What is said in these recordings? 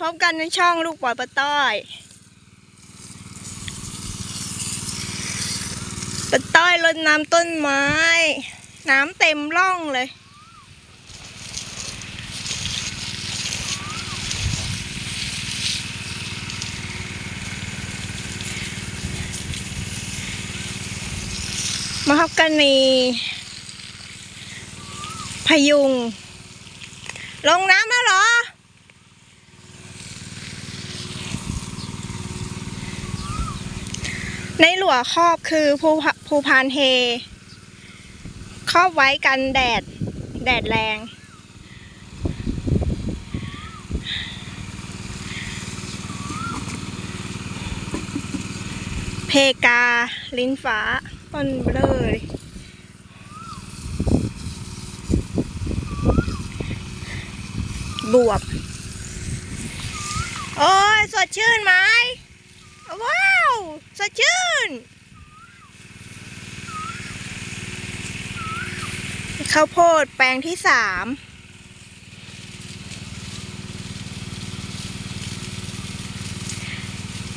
พบกันในช่องลูกปอยปะต้อยปะต้อยรดน้ำต้นไม้ น้ำเต็มร่องเลยมหักกนีพยุง ลงน้ำแล้วหรอ ในหลัวครอบคือภูภูพานเฮ ครอบไว้กันแดด แดดแรง เพกา ลิ้นฟ้า ต้นเบลยบวบ โอ้ย สดชื่นไหมว้า สดชื่น ข้าวโพดแปลงที่สาม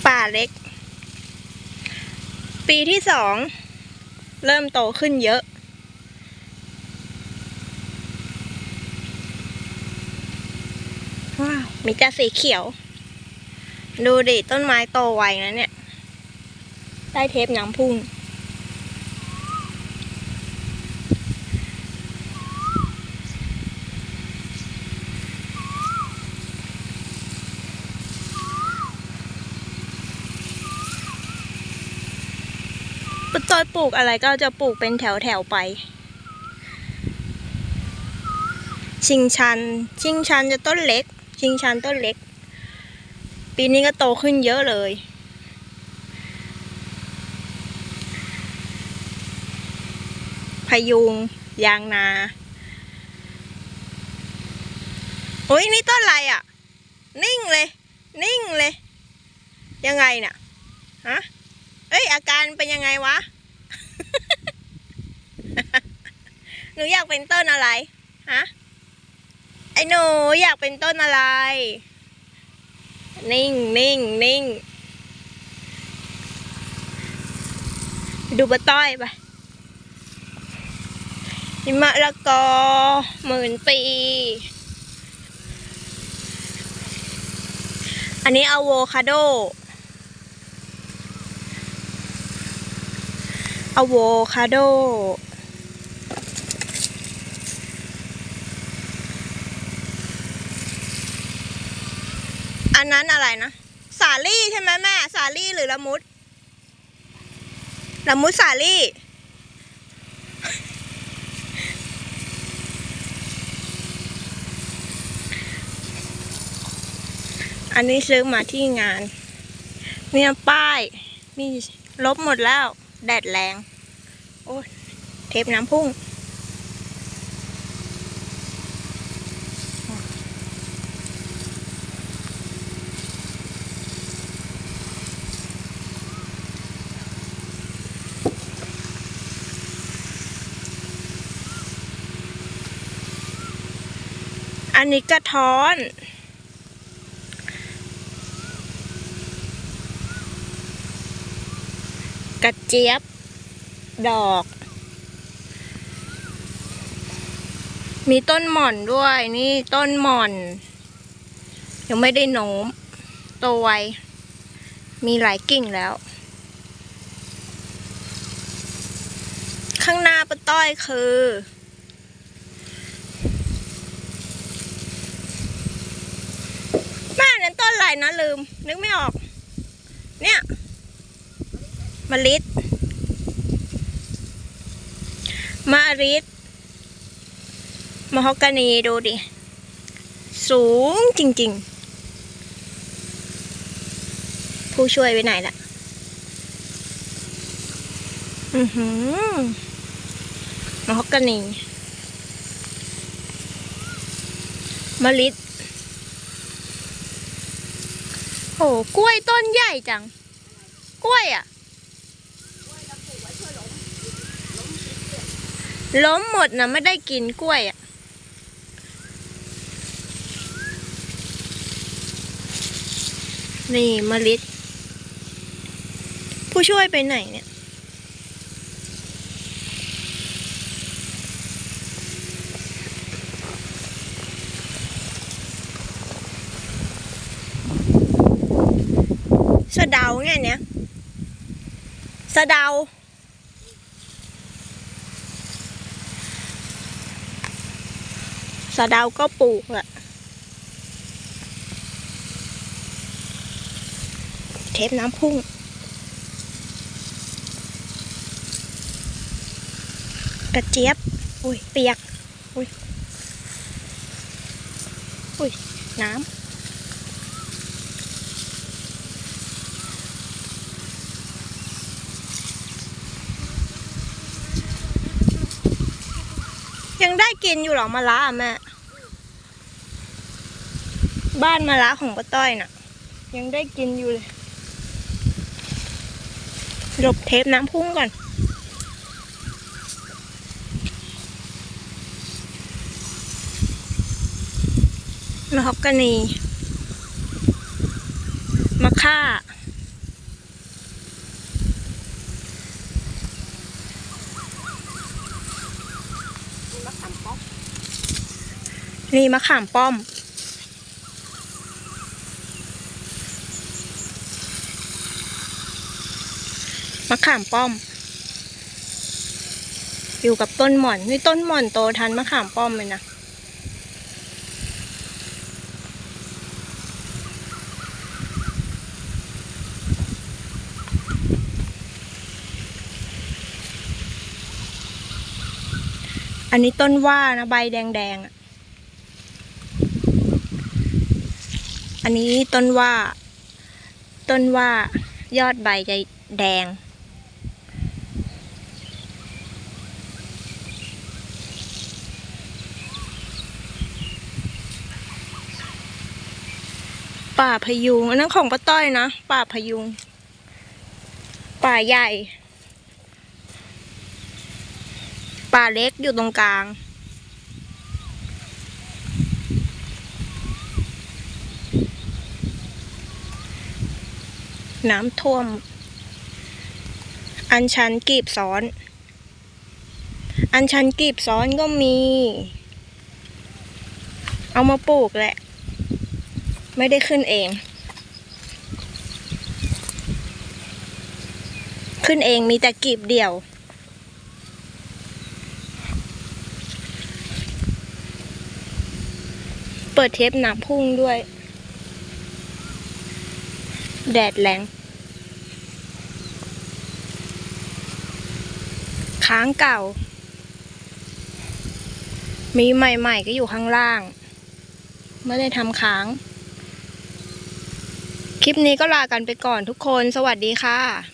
ป่าเล็ก ปีที่สอง เริ่มโตขึ้นเยอะว้าวมีแต่สีเขียว ดูดิต้นไม้โตไวนะเนี่ย ได้เทปน้ำพุ่งปจอยปลูกอะไรก็จะปลูกเป็นแถวแถวไป ชิงชัน ชิงชันจะต้นเล็ก ชิงชันต้นเล็ก ปีนี้ก็โตขึ้นเยอะเลย ยุง ยางนา โอ้ยนี่ต้นอะไรอะ นิ่งเลย นิ่งเลย ยังไงน่ะฮะเอ้ยอาการเป็นยังไงวะ หนูอยากเป็นต้นอะไร ฮะ ไอ้หนูอยากเป็นต้นอะไร นิ่งนิ่งนิ่ง ดูปะต้อยไป หิมะละกอหมื่นปี อันนี้อะโวคาโดอะโวคาโด อันนั้นอะไรนะ สาลี่ใช่ไหมแม่ สาลี่หรือละมุด ละมุดสาลี่ อันนี้ซื้อมาที่งาน เนี่ยป้ายนี่ลบหมดแล้ว แดดแรง โอ้ยเทปน้ำพุ่ง อันนี้กระท้อน กระเจี๊ยบ ดอก มีต้นหม่อนด้วย นี่ต้นหม่อน ยังไม่ได้โน้มโตไว มีหลายกิ่งแล้ว ข้างหน้าป้าต้อยคือแม่นั้นต้นอะไรนะลืม นึกไม่ออก เนี่ย มะลิดมะลิดมะฮอกกานีดูดิ สูงจริง ๆ ผู้ช่วยไปไหนล่ะ อือหือมะฮอกกานีมะลิดโอ้กล้วยต้นใหญ่จัง กล้วยอะ ล้มหมดนะไม่ได้กินกล้วยอะนี่มะลิดผู้ช่วยไปไหนเนี่ยสะเดาไงเนี่ยสะเดา สะเดาก็ปลูกอะเทปน้ำพุ่ง กระเจี๊ยบ อุ้ยเปียก อุ้ย อุ้ย น้ำ ยังได้กินอยู่หรอมะระอะแม่ บ้านมะระของป้าต้อยน่ะ ยังได้กินอยู่เลยหลบเทปน้ำพุ่งก่อน มะฮอกกานีมะค่า นี่มะขามป้อม มะขามป้อม อยู่กับต้นหม่อนนี่ต้นหม่อนโตทันมะขามป้อมเลยนะอันนี้ต้นว่านะใบแดงๆอะ อันนี้ต้นว่า ต้นว่ายอดใบจะแดง ป่าพยุงอันนั้นของป้าต้อยนะ ป่าพยุง ป่าใหญ่ ป่าเล็กอยู่ตรงกลาง น้ำท่วม อันชันกีบซ้อน อันชันกีบซ้อนก็มี เอามาปลูกแหละ ไม่ได้ขึ้นเอง ขึ้นเองมีแต่กีบเดี่ยวเปิดเทปหนาพุ่งด้วย แดดแรง ค้างเก่า มีใหม่ๆก็อยู่ข้างล่าง ไม่ได้ทำค้าง คลิปนี้ก็ลากันไปก่อนทุกคน สวัสดีค่ะ